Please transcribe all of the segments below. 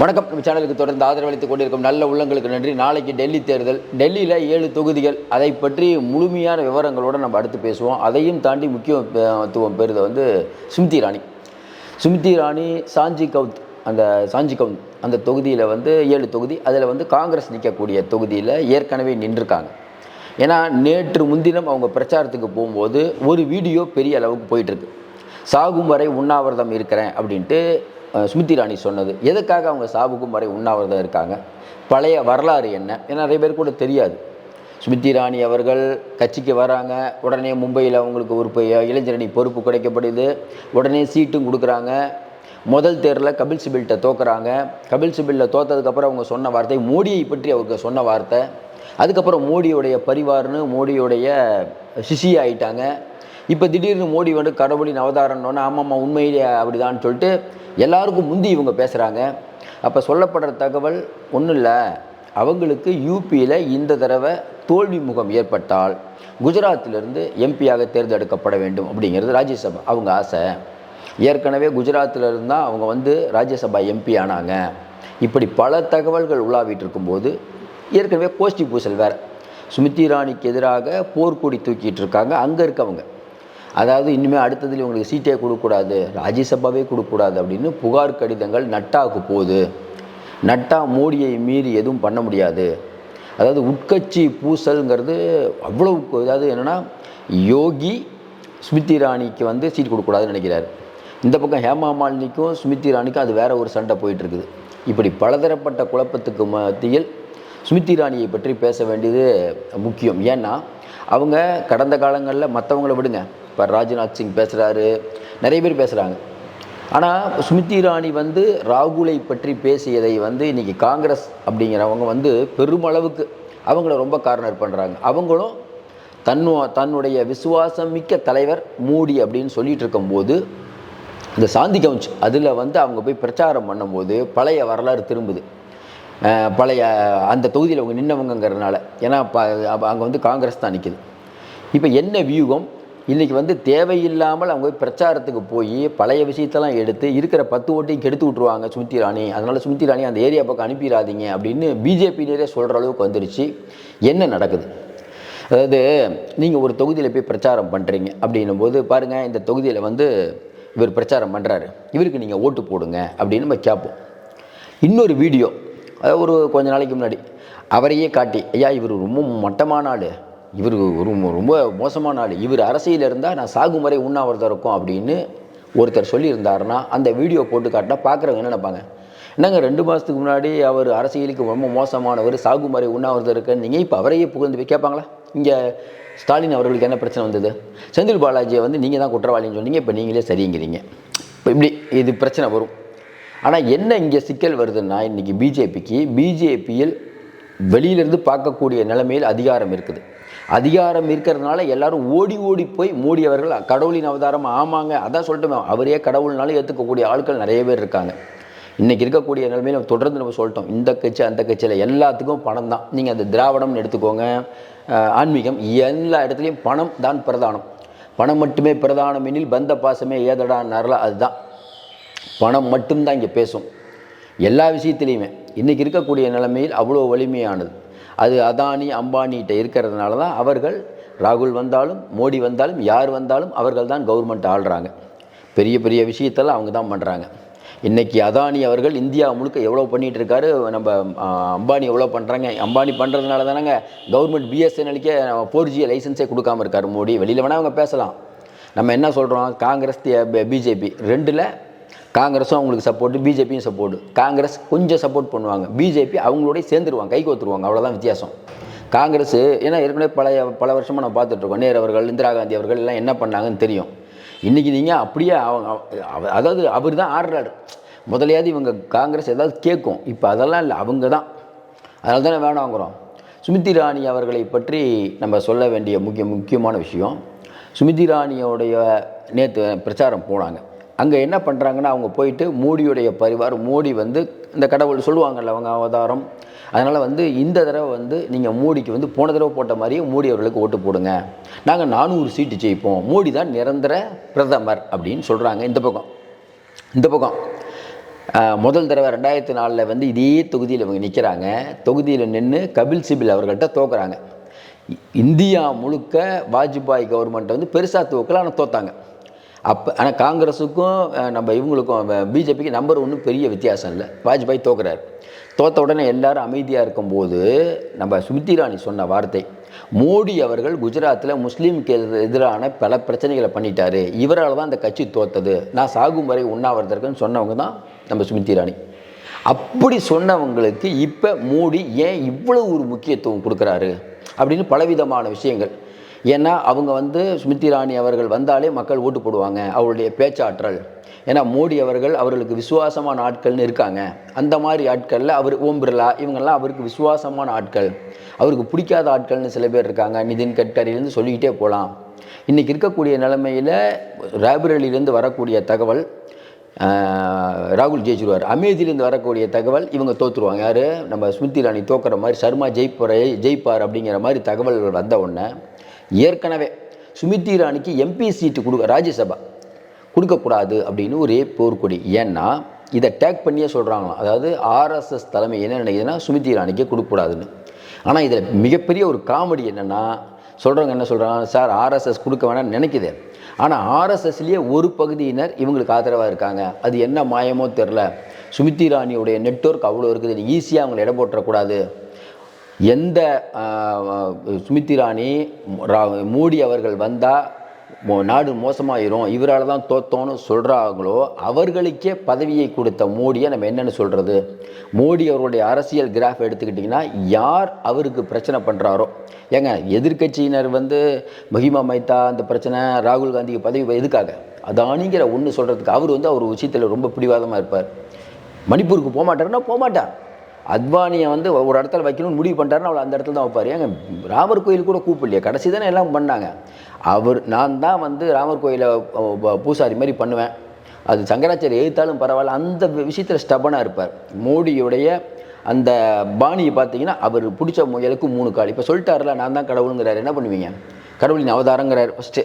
வணக்கம். நம்ம சேனலுக்கு தொடர்ந்து ஆதரவளித்துக் கொண்டிருக்கும் நல்ல உள்ளங்களுக்கு நன்றி. நாளைக்கு டெல்லி தேர்தல் டெல்லியில் ஏழு தொகுதிகள். அதை பற்றி முழுமையான விவரங்களோடு நம்ம அடுத்து பேசுவோம். அதையும் தாண்டி முக்கியத்துவம் பெறுது வந்து ஸ்மிருதி ராணி ஸ்மிருதி ராணி சாஞ்சி கவுத் அந்த சாஞ்சி கவுத் அந்த தொகுதியில் வந்து ஏழு தொகுதி. அதில் வந்து காங்கிரஸ் நிற்கக்கூடிய தொகுதியில் ஏற்கனவே நின்றுருக்காங்க. ஏன்னா நேற்று முன்தினம் அவங்க பிரச்சாரத்துக்கு போகும்போது ஒரு வீடியோ பெரிய அளவுக்கு போயிட்டுருக்கு சாகும் வரை உண்ணாவிரதம் இருக்கிறேன் அப்படின்ட்டு அஹ், ஸ்மிருதி சொன்னது. எதுக்காக அவங்க சாபுக்கும் வரை உண்ணாவிரதம் இருக்காங்க? பழைய வரலாறு என்ன? ஏன்னா நிறைய பேர் கூட தெரியாது. ஸ்மிருதி ராணி அவர்கள் கட்சிக்கு வராங்க. உடனே மும்பையில் அவங்களுக்கு ஒரு இளைஞரணி பொறுப்பு கிடைக்கப்படுது. உடனே சீட்டும் கொடுக்குறாங்க. முதல் தேர்தலில் கபில் சிபில்கிட்ட தோக்குறாங்க. கபில் சிபிலில் தோத்ததுக்கப்புறம் அவங்க சொன்ன வார்த்தை மோடியை பற்றி அவருக்கு சொன்ன வார்த்தை. அதுக்கப்புறம் மோடியுடைய பரிவார்னு மோடியுடைய சிஷி ஆயிட்டாங்க. இப்போ திடீர்னு மோடி வந்து கடவுளின் அவதாரம்னோன்னு ஆமாம்மா உண்மையிலே அப்படிதான்னு சொல்லிட்டு எல்லாருக்கும் முந்தி இவங்க பேசுகிறாங்க அப்போ சொல்லப்படுற தகவல் ஒன்றும் இல்லை. அவங்களுக்கு யூபியில் இந்த தடவை தோல்வி முகம் ஏற்பட்டால் குஜராத்திலிருந்து எம்பியாக தேர்ந்தெடுக்கப்பட வேண்டும் அப்படிங்கிறது ராஜ்யசபா அவங்க ஆசை. ஏற்கனவே குஜராத்தில் இருந்தால் அவங்க வந்து ராஜ்யசபா எம்பி ஆனாங்க. இப்படி பல தகவல்கள் உலாவிட்டு இருக்கும்போது ஏற்கனவே கோஷ்டி பூசல் வேறு. சுமித்தி ராணிக்கு எதிராக போர்க்கொடி தூக்கிட்டு இருக்காங்க. அங்கே இருக்கவங்க. அதாவது இனிமேல் அடுத்ததில் இவங்களுக்கு சீட்டே கொடுக்கக்கூடாது ராஜ்யசபாவே கொடுக்கக்கூடாது அப்படின்னு புகார் கடிதங்கள் நட்டாவுக்கு போகுது. நட்டா மோடியை மீறி எதுவும் பண்ண முடியாது. அதாவது உட்கட்சி பூசல்ங்கிறது அவ்வளோ அதாவது என்னென்னா யோகி ஸ்மிருதி இராணிக்கு வந்து சீட் கொடுக்கக்கூடாதுன்னு நினைக்கிறார். இந்த பக்கம் ஹேமா மாலினிக்கும் ஸ்மிருதி இராணிக்கும் அது வேற ஒரு சண்டை போயிட்டுருக்குது. இப்படி பலதரப்பட்ட குழப்பத்துக்கு மத்தியில் ஸ்மிருதி இராணியை பற்றி பேச வேண்டியது முக்கியம். ஏன்னா அவங்க கடந்த காலங்களில் மற்றவங்கள விடுங்க. இப்போ ராஜ்நாத் சிங் பேசுகிறாரு நிறைய பேர் பேசுகிறாங்க ஆனால் ஸ்மிருதி இராணி வந்து ராகுலை பற்றி பேசியதை வந்து இன்றைக்கி காங்கிரஸ் அப்படிங்கிறவங்க வந்து பெருமளவுக்கு அவங்கள ரொம்ப கார்னர் பண்ணுறாங்க அவங்களும் தன்னு தன்னுடைய விசுவாசம் மிக்க தலைவர் மோடி அப்படின்னு சொல்லிகிட்டு இருக்கும்போது இந்த சாந்தி கவுஞ்ச் அதில் வந்து அவங்க போய் பிரச்சாரம் பண்ணும்போது பழைய வரலாறு திரும்புது. பழைய அந்த தொகுதியில் அவங்க நின்னவங்கங்கிறதுனால. ஏன்னா அங்கே வந்து காங்கிரஸ் தான் நிற்கிது இப்போ என்ன வியூகம்? இன்றைக்கி வந்து தேவையில்லாமல் அவங்க போய் பிரச்சாரத்துக்கு போய் பழைய விஷயத்தெல்லாம் எடுத்து இருக்கிற பத்து ஓட்டையும் கெடுத்து விட்ருவாங்க சுமித்தி ராணி. அதனால் சுமித்தி ராணி அந்த ஏரியா பக்கம் அனுப்பிடாதீங்க அப்படின்னு பிஜேபியினரே சொல்கிற அளவுக்கு வந்துருச்சு. என்ன நடக்குது? அதாவது நீங்கள் ஒரு தொகுதியில் போய் பிரச்சாரம் பண்ணுறீங்க அப்படின்னும் போது பாருங்கள் இந்த தொகுதியில் வந்து இவர் பிரச்சாரம் பண்ணுறாரு இவருக்கு நீங்கள் ஓட்டு போடுங்க அப்படின்னு நம்ம கேட்போம். இன்னொரு வீடியோ அதாவது ஒரு கொஞ்ச நாளைக்கு முன்னாடி அவரையே காட்டி ஐயா இவர் ரொம்ப மட்டமான ஆள். இவர் ரொம்ப ரொம்ப மோசமான ஆள். இவர் அரசியல் இருந்தால் நான் சாகும் வரை உண்ணாவிரதம் இருக்கும் அப்படின்னு ஒருத்தர் சொல்லியிருந்தாருன்னா அந்த வீடியோ போட்டு காட்டினா பார்க்குறவங்க என்ன நினைப்பாங்க? என்னங்க ரெண்டு மாதத்துக்கு முன்னாடி அவர் அரசியலுக்கு ரொம்ப மோசமானவர் சாகும் வரை உண்ணாவிரதம் இருக்குன்னு நீங்கள் இப்போ அவரையே புகழ்ந்து போய் கேட்பாங்களா? இங்கே ஸ்டாலின் அவர்களுக்கு என்ன பிரச்சனை வந்தது? செந்தில் பாலாஜியை வந்து நீங்கள் தான் குற்றவாளின்னு சொன்னீங்க இப்போ நீங்களே சரிங்கிறீங்க. இப்போ இப்படி இது பிரச்சனை வரும். ஆனால் என்ன இங்கே சிக்கல் வருதுன்னா இன்றைக்கி பிஜேபிக்கு பிஜேபியில் வெளியிலேருந்து பார்க்கக்கூடிய நிலைமையில் அதிகாரம் இருக்குது. அதிகாரம் இருக்கிறதுனால எல்லாரும் ஓடி ஓடி போய் மோடி அவர்கள் கடவுளின் அவதாரம் ஆமாங்க. அதான் சொல்லிட்டோமே. அவரே கடவுள்னாலும் ஏற்றுக்கக்கூடிய ஆட்கள் நிறைய பேர் இருக்காங்க. இன்றைக்கி இருக்கக்கூடிய நிலைமையில் நம்ம தொடர்ந்து நம்ம சொல்லிட்டோம். இந்த கட்சி அந்த கட்சியில் எல்லாத்துக்கும் பணம் தான். நீங்கள் அந்த திராவிடம்னு எடுத்துக்கோங்க. ஆன்மீகம் எல்லா இடத்துலையும் பணம் தான் பிரதானம். பணம் மட்டுமே பிரதானம் எனில் பந்த பாசமே ஏதடான்னார்ல அதுதான். பணம் மட்டும்தான் இங்கே பேசும். எல்லா விஷயத்துலையுமே. இன்றைக்கி இருக்கக்கூடிய நிலைமையில் அவ்வளோ வலிமையானது. அது அதானி அம்பானிகிட்ட இருக்கிறதுனால தான் அவர்கள் ராகுல் வந்தாலும் மோடி வந்தாலும் யார் வந்தாலும் அவர்கள் தான் கவர்மெண்ட் ஆள்றாங்க. பெரிய பெரிய விஷயத்தெல்லாம் அவங்க தான் பண்ணுறாங்க இன்றைக்கி அதானி அவர்கள் இந்தியா முழுக்க எவ்வளோ பண்ணிகிட்டு இருக்காரு? நம்ம அம்பானி எவ்வளோ பண்ணுறாங்க அம்பானி பண்ணுறதுனால தானங்க கவர்மெண்ட் பிஎஸ்என்எலுக்கே ஃபோர் ஜி லைசன்ஸே கொடுக்காம இருக்கார் மோடி. வெளியில் வேணால் அவங்க பேசலாம். நம்ம என்ன சொல்கிறோம் காங்கிரஸ் பிஜேபி ரெண்டில் காங்கிரஸும் அவங்களுக்கு சப்போர்ட்டு பிஜேபியும் சப்போர்ட்டு காங்கிரஸ் கொஞ்சம் சப்போர்ட் பண்ணுவாங்க. பிஜேபி அவங்களோடய சேர்ந்துருவாங்க கை கோத்துருவாங்க. அவ்வளோதான் வித்தியாசம். காங்கிரஸ் ஏன்னா ஏற்கனவே பழைய பல வருஷமாக நம்ம பார்த்துட்ருக்கோம். நேரு அவர்கள் இந்திரா காந்தி அவர்கள் எல்லாம் என்ன பண்ணாங்கன்னு தெரியும். இன்றைக்கி நீங்கள் அப்படியே அவங்க அதாவது அவர் தான் ஆடுறாரு முதலையாவது இவங்க காங்கிரஸ் ஏதாவது கேட்கும். இப்போ அதெல்லாம் இல்லை அவங்க தான் அதனால தானே வேணாங்கிறோம் சுமித்தி ராணி அவர்களை பற்றி நம்ம சொல்ல வேண்டிய முக்கிய முக்கியமான விஷயம் சுமித்தி ராணியோடைய நேற்று பிரச்சாரம் போனாங்க. அங்கே என்ன பண்ணுறாங்கன்னா அவங்க போயிட்டு மோடியுடைய பரிவார் மோடி வந்து இந்த கடவுள் சொல்லுவாங்கல்ல அவங்க அவதாரம். அதனால் வந்து இந்த தடவை வந்து நீங்கள் மோடிக்கு வந்து போன தடவை போட்ட மாதிரியே மோடி அவர்களுக்கு ஓட்டு போடுங்க. நாங்கள் நானூறு சீட்டு ஜெயிப்போம். மோடி தான் நிரந்தர பிரதமர் அப்படின்னு சொல்கிறாங்க இந்த பக்கம். இந்த பக்கம். முதல் தடவை ரெண்டாயிரத்தி நாலில் வந்து இதே தொகுதியில் இவங்க நிற்கிறாங்க தொகுதியில் நின்று கபில் சிபில் அவர்கள்ட்ட தோக்குறாங்க. இந்தியா முழுக்க வாஜ்பாய் கவர்மெண்ட்டை வந்து பெருசாக தோக்கல ஆனால் தோத்தாங்க. அப்போ ஆனால் காங்கிரஸுக்கும் நம்ம இவங்களுக்கும் பிஜேபிக்கு நம்பர் ஒன்றும் பெரிய வித்தியாசம் இல்லை. வாஜ்பாய் தோக்குறாரு. தோத்த உடனே எல்லாரும் அமைதியாக இருக்கும்போது நம்ம ஸ்மிருதி இராணி சொன்ன வார்த்தை மோடி அவர்கள் குஜராத்தில் முஸ்லீமுக்கு எதிரான பல பிரச்சனைகளை பண்ணிட்டாரு. இவரால் தான் அந்த கட்சி தோத்தது. நான் சாகும் வரை உண்ணாவிரதற்குன்னு சொன்னவங்க தான் நம்ம ஸ்மிருதி இராணி அப்படி சொன்னவங்களுக்கு இப்போ மோடி ஏன் இவ்வளவு ஒரு முக்கியத்துவம் கொடுக்குறாரு? அப்படின்னு பலவிதமான விஷயங்கள். ஏன்னா அவங்க வந்து ஸ்மிருதி ராணி அவர்கள் வந்தாலே மக்கள் ஓட்டு போடுவாங்க அவருடைய பேச்சாற்றல். ஏன்னா மோடி அவர்கள் அவர்களுக்கு விசுவாசமான ஆட்கள்னு இருக்காங்க. அந்த மாதிரி ஆட்களில் அவர் ஓம் பிர்லா இவங்கெல்லாம் அவருக்கு விசுவாசமான ஆட்கள். அவருக்கு பிடிக்காத ஆட்கள்னு சில பேர் இருக்காங்க. நிதின் கட்கரிலேருந்து சொல்லிக்கிட்டே போகலாம் இன்றைக்கி இருக்கக்கூடிய நிலைமையில் ரேபரேலியிலேருந்து வரக்கூடிய தகவல் ராகுல் ஜெயிச்சிருவார் அமேதியிலேருந்து வரக்கூடிய தகவல் இவங்க தோற்றுருவாங்க யார்? நம்ம ஸ்மிருதி ராணி தோக்கிற மாதிரி சர்மா ஜெயிப்பரை ஜெயிப்பார் அப்படிங்கிற மாதிரி தகவல்கள் வந்த உடனே ஏற்கனவே சுமித்தி இரானிக்கு எம்பி சீட்டு கொடுக்க ராஜ்யசபா கொடுக்கக்கூடாது அப்படின்னு ஒரே போர்க்கொடி. ஏன்னா இதை டேக் பண்ணியே சொல்கிறாங்களாம் அதாவது ஆர்எஸ்எஸ் தலைமை என்ன நினைக்குதுன்னா சுமித்தி இரானிக்கே கொடுக்கக்கூடாதுன்னு. ஆனால் இதில் மிகப்பெரிய ஒரு காமெடி என்னென்னா சொல்கிறவங்க என்ன சொல்கிறாங்க சார் ஆர்எஸ்எஸ் கொடுக்க வேணாம்னு நினைக்குது. ஆனால் ஆர்எஸ்எஸ்லேயே ஒரு பகுதியினர் இவங்களுக்கு ஆதரவாக இருக்காங்க. அது என்ன மாயமோ தெரில சுமித்தி இரானியுடைய நெட்வொர்க் அவ்வளோ இருக்குது. ஈஸியாக அவங்களை இடம் போட்டுறக்கூடாது. எந்த சுமித்தி ராணி ரா- மோடி அவர்கள் வந்தால் நாடு மோசமாயிரும் இவரால் தான் தோத்தோன்னு சொல்கிறாங்களோ அவர்களுக்கே பதவியை கொடுத்த மோடியை நம்ம என்னென்னு சொல்கிறது மோடி அவருடைய அரசியல் கிராஃப் எடுத்துக்கிட்டிங்கன்னா யார் அவருக்கு பிரச்சனை பண்ணுறாரோ ஏங்க எதிர்க்கட்சியினர் வந்து மஹிமா மைத்தா அந்த பிரச்சனை ராகுல் காந்திக்கு பதவி எதுக்காக? அதானிங்கிற ஒன்று சொல்கிறதுக்கு அவர் வந்து அவர் விஷயத்தில் ரொம்ப பிடிவாதமாக இருப்பார். மணிப்பூருக்கு போக மாட்டாருன்னா போக மாட்டார் அத்வானியை வந்து ஒரு இடத்துல வைக்கணும்னு முடிவு பண்ணிட்டாருன்னா அவளை அந்த இடத்துல தான் வைப்பார். ஏங்க ராமர் கோயில் கூட கூப்பிடலையே. கடைசி தானே எல்லாம் பண்ணாங்க. அவர் நான் தான் வந்து ராமர் கோயிலை ப- பூசாரி மாதிரி பண்ணுவேன். அது சங்கராச்சாரிய எழுத்தாலும் பரவாயில்ல. அந்த விஷயத்தில் ஸ்டபனாக இருப்பார். மோடியுடைய அந்த பாணியை பார்த்தீங்கன்னா அவர் பிடிச்ச முயலுக்கு மூணு கால். இப்போ சொல்லிட்டாருல நான் தான் கடவுளுங்கிறாரு. என்ன பண்ணுவீங்க? கடவுளின் அவதாரங்கிறார் ஃபஸ்ட்டு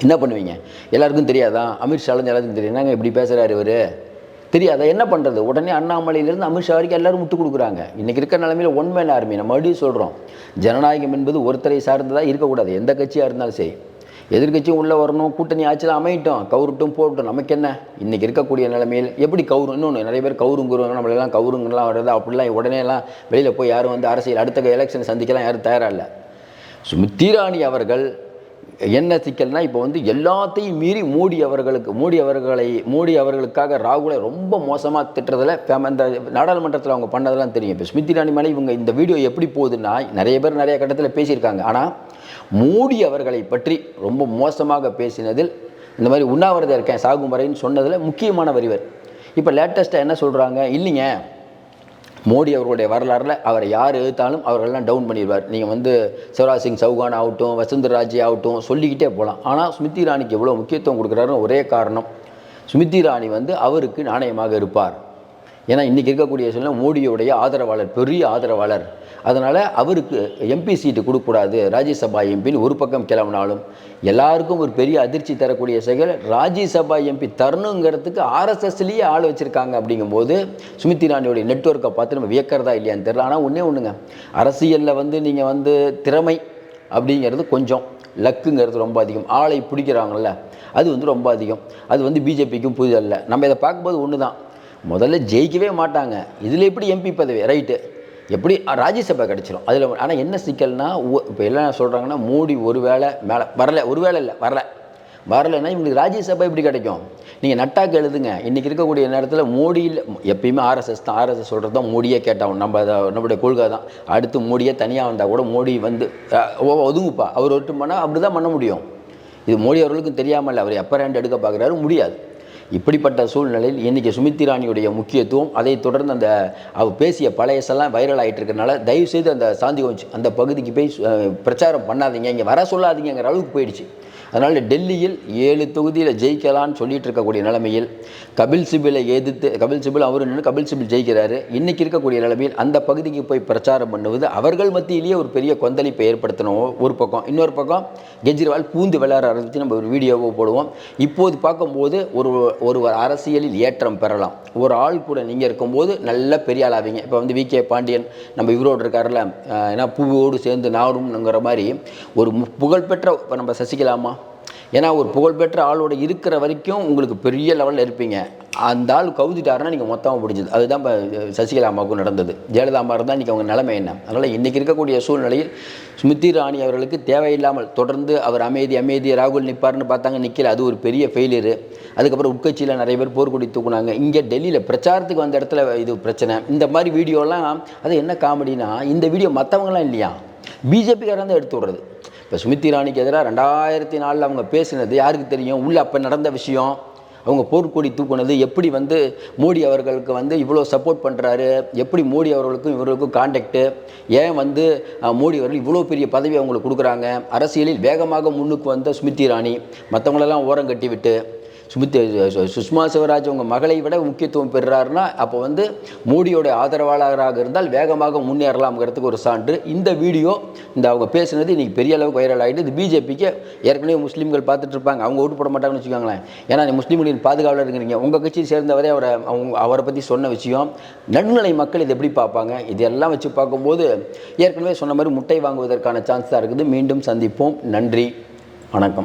என்ன பண்ணுவீங்க? எல்லாருக்கும் தெரியாதா? அமித்ஷாலும் எல்லாருக்கும் தெரியும். என்னங்க இப்படி பேசுகிறார் இவர்? தெரியாதா. என்ன பண்ணுறது உடனே அண்ணாமலையிலேருந்து அமித்ஷா வரைக்கும் எல்லாரும் முட்டு கொடுக்குறாங்க. இன்றைக்கி இருக்க நிலமையில் ஒன் மேன் ஆர்மி நம்ம மறுபடியும் சொல்கிறோம் ஜனநாயகம் என்பது ஒருத்தரை சார்ந்ததாக இருக்கக்கூடாது. எந்த கட்சியாக இருந்தாலும் சரி. எதிர்க்கட்சியும் உள்ளே வரணும் கூட்டணி ஆட்சியில் அமையட்டும். கவுருட்டும் போகட்டும். நமக்கு என்ன? இன்றைக்கி இருக்கக்கூடிய நிலைமையில் எப்படி கவுரு இன்னொன்று நிறைய பேர் கவுருங்குருவாங்க நம்மளெல்லாம் கவுருங்கெல்லாம் வர்றது அப்படிலாம் உடனே எல்லாம் வெளியில் போய் யாரும் வந்து அரசியல் அடுத்த எலெக்ஷன் சந்திக்கலாம் யாரும் தயாராக இல்லை. சுமித்திராணி அவர்கள் என்ன சிக்கல்னா இப்போ வந்து எல்லாத்தையும் மீறி மூடி அவர்களுக்கு மோடி அவர்களை மோடி அவர்களுக்காக ராகுலை ரொம்ப மோசமாக திட்டுறதில் ஃபேம- இந்த நாடாளுமன்றத்தில் அவங்க பண்ணதெல்லாம் தெரியும். இப்போ ஸ்மிருதி ராணி மேலே இவங்க இந்த வீடியோ எப்படி போகுதுன்னா நிறைய பேர் நிறைய கட்டத்தில் பேசியிருக்காங்க. ஆனால் மூடி அவர்களை பற்றி ரொம்ப மோசமாக பேசினதில் இந்த மாதிரி உண்ணாவிரதம் இருக்கேன் சாகும் வரைன்னு சொன்னதில் முக்கியமானவர் இவர். இப்போ லேட்டஸ்ட்டாக என்ன சொல்கிறாங்க இல்லைங்க மோடி அவர்களுடைய வரலாறில் அவரை யார் எதிர்த்தாலும் அவர்களெல்லாம் டவுன் பண்ணிடுவார். நீங்கள் வந்து சிவராஜ் சிங் சௌகான் ஆகட்டும் வசுந்தராஜே ஆகட்டும் சொல்லிக்கிட்டே போகலாம். ஆனால் ஸ்மிருதி இராணிக்கு எவ்வளோ முக்கியத்துவம் கொடுக்குறாருன்னு ஒரே காரணம் ஸ்மிருதி இராணி வந்து அவருக்கு நாணயமாக இருப்பார். ஏன்னா இன்றைக்கி இருக்கக்கூடிய சூழ்நிலை மோடியுடைய ஆதரவாளர் பெரிய ஆதரவாளர். அதனால் அவருக்கு எம்பி சீட்டு கொடுக்கக்கூடாது. ராஜ்யசபா எம்பின்னு ஒரு பக்கம் கிளம்பினாலும் எல்லாருக்கும் ஒரு பெரிய அதிர்ச்சி தரக்கூடிய செயல் ராஜ்யசபா எம்பி தரணுங்கிறதுக்கு ஆர்எஸ்எஸ்லேயே ஆள் வச்சுருக்காங்க அப்படிங்கும்போது சுமித் இரானியோடைய நெட்வொர்க்கை பார்த்து நம்ம வியக்கிறதா இல்லையான்னு தெரில ஆனால் ஒன்றே ஒன்றுங்க அரசியலில் வந்து நீங்கள் வந்து திறமை அப்படிங்கிறது கொஞ்சம். லக்குங்கிறது ரொம்ப அதிகம். ஆளை பிடிக்கிறாங்கல்ல அது வந்து ரொம்ப அதிகம். அது வந்து பிஜேபிக்கும் புதிதல்ல நம்ம இதை பார்க்கும்போது ஒன்று தான் முதல்ல ஜெயிக்கவே மாட்டாங்க. இதில் எப்படி எம்பி பதவி? ரைட்டு எப்படி? ராஜ்யசபா கிடச்சிரும். அதில் ஆனால் என்ன சிக்கல்னா இப்போ எல்லாம் சொல்கிறாங்கன்னா மோடி ஒரு வேளை மேலே வரல ஒரு வேளை இல்லை வரல. வரலைன்னா இவங்களுக்கு ராஜ்யசபா எப்படி கிடைக்கும்? நீங்கள் நட்டாக்கு எழுதுங்க. இன்றைக்கி இருக்கக்கூடிய நேரத்தில் மோடியில் எப்பயுமே ஆர்எஸ்எஸ் தான் ஆர்எஸ்எஸ் சொல்கிறது தான் மோடியே கேட்டாகும் நம்ம அதை நம்மளுடைய கொள்கை தான் அடுத்து மோடியே தனியாக வந்தால் கூட மோடி வந்து ஒதுங்குப்பா. அவர் ஒட்டும் பண்ணால் அப்படி தான் பண்ண முடியும். இது மோடி அவர்களுக்கும் தெரியாமல் அவர் எப்போ ரேண்ட் எடுக்க பார்க்குறாரு முடியாது. இப்படிப்பட்ட சூழ்நிலையில் இன்றைக்கி சுமித் இராணியுடைய முக்கியத்துவம் அதை தொடர்ந்து அந்த அவர் பேசிய பழையசெல்லாம் வைரல் ஆகிட்டு இருக்கறனால தயவுசெய்து அந்த சாந்தி கோஞ்ச் அந்த பகுதிக்கு போய் பிரச்சாரம் பண்ணாதீங்க இங்கே வர சொல்லாதீங்கிற அளவுக்கு போயிடுச்சு. அதனால் டெல்லியில் ஏழு தொகுதியில் ஜெயிக்கலான்னு சொல்லிட்டு இருக்கக்கூடிய நிலைமையில் கபில் சிபிலை எதிர்த்து கபில் சிபில் அவர் நின்று கபில் சிபில் ஜெயிக்கிறாரு இன்றைக்கி இருக்கக்கூடிய நிலைமையில் அந்த பகுதிக்கு போய் பிரச்சாரம் பண்ணுவது அவர்கள் மத்தியிலேயே ஒரு பெரிய கொந்தளிப்பை ஏற்படுத்தணும். ஒரு பக்கம் இன்னொரு பக்கம் கெஜ்ரிவால் பூந்து விளையாட ஆரம்பித்து நம்ம ஒரு வீடியோவை போடுவோம். இப்போது பார்க்கும்போது ஒரு ஒரு அரசியலில் ஏற்றம் பெறலாம். ஒரு ஆள் கூட நீங்கள் இருக்கும்போது நல்ல பெரிய ஆள் ஆவீங்க இப்போ வந்து வி கே பாண்டியன் நம்ம இவரோடு இருக்கார்ல ஏன்னா பூவோடு சேர்ந்து நாடும்ங்கிற மாதிரி ஒரு புகழ்பெற்ற இப்போ நம்ம சசிகலாமா? ஏன்னா ஒரு புகழ்பெற்ற ஆளோட இருக்கிற வரைக்கும் உங்களுக்கு பெரிய லெவலில் இருப்பீங்க. அந்த ஆள் கவுதிட்டாருன்னா நீங்கள் மொத்தமாக பிடிச்சது. அதுதான் இப்போ சசிகலா அம்மாவுக்கும் நடந்தது. ஜெயலலிதா அம்மா இருந்தால் இன்றைக்கி அவங்க நிலைமை என்ன? அதனால் இன்றைக்கி இருக்கக்கூடிய சூழ்நிலையில் ஸ்மிருதி ராணி அவர்களுக்கு தேவையில்லாமல் தொடர்ந்து அவர் அமைதி அமைதி ராகுல் நிற்பார்னு பார்த்தாங்க நிற்கல அது ஒரு பெரிய ஃபெயிலியரு அதுக்கப்புறம் உட்கட்சியில் நிறைய பேர் போர்க்கொடி தூக்குனாங்க. இங்கே டெல்லியில் பிரச்சாரத்துக்கு வந்த இடத்துல இது பிரச்சனை. இந்த மாதிரி வீடியோலாம் அது என்ன காமெடினா இந்த வீடியோ மற்றவங்களாம் இல்லையா? பிஜேபிக்காரன் தான் எடுத்து விடுறது. இப்போ சுமித் ராணிக்கு எதிராக ரெண்டாயிரத்தி நாலில் அவங்க பேசினது யாருக்கு தெரியும்? உள்ளே அப்போ நடந்த விஷயம். அவங்க போர்க்கொடி தூக்குனது எப்படி வந்து மோடி அவர்களுக்கு வந்து இவ்வளோ சப்போர்ட் பண்ணுறாரு எப்படி மோடி அவர்களுக்கும் இவர்களுக்கும் காண்டாக்டு ஏன் வந்து மோடி அவர்கள் இவ்வளோ பெரிய பதவி அவங்களுக்கு கொடுக்குறாங்க? அரசியலில் வேகமாக முன்னுக்கு வந்த ஸ்மிருதி இராணி மற்றவங்களெல்லாம் ஓரம் கட்டி விட்டு சுமித் சு- சுஷ்மா சிவராஜ் உங்கள் மகளை விட முக்கியத்துவம் பெறுறாருன்னா அப்போ வந்து மோடியோட ஆதரவாளராக இருந்தால் வேகமாக முன்னேறலாம்ங்கிறதுக்கு ஒரு சான்று. இந்த வீடியோ இந்த அவங்க பேசுனது இன்றைக்கி பெரிய அளவுக்கு வைரல் ஆகிட்டு இது பிஜேபிக்கு ஏற்கனவே முஸ்லீம்கள் பார்த்துட்டு இருப்பாங்க. அவங்க ஓட்டு போட மாட்டாங்கன்னு வச்சுக்கோங்களேன். ஏன்னா முஸ்லீம்களின் பாதுகாவலர் இருக்கிறீங்க. உங்கள் கட்சியை சேர்ந்தவரே அவரை அவங்க அவரை பற்றி சொன்ன விஷயம். நடுநிலை மக்கள் இதை எப்படி பார்ப்பாங்க? இதெல்லாம் வச்சு பார்க்கும்போது ஏற்கனவே சொன்ன மாதிரி முட்டை வாங்குவதற்கான சான்ஸ் தான் இருக்குது. மீண்டும் சந்திப்போம். நன்றி. வணக்கம்.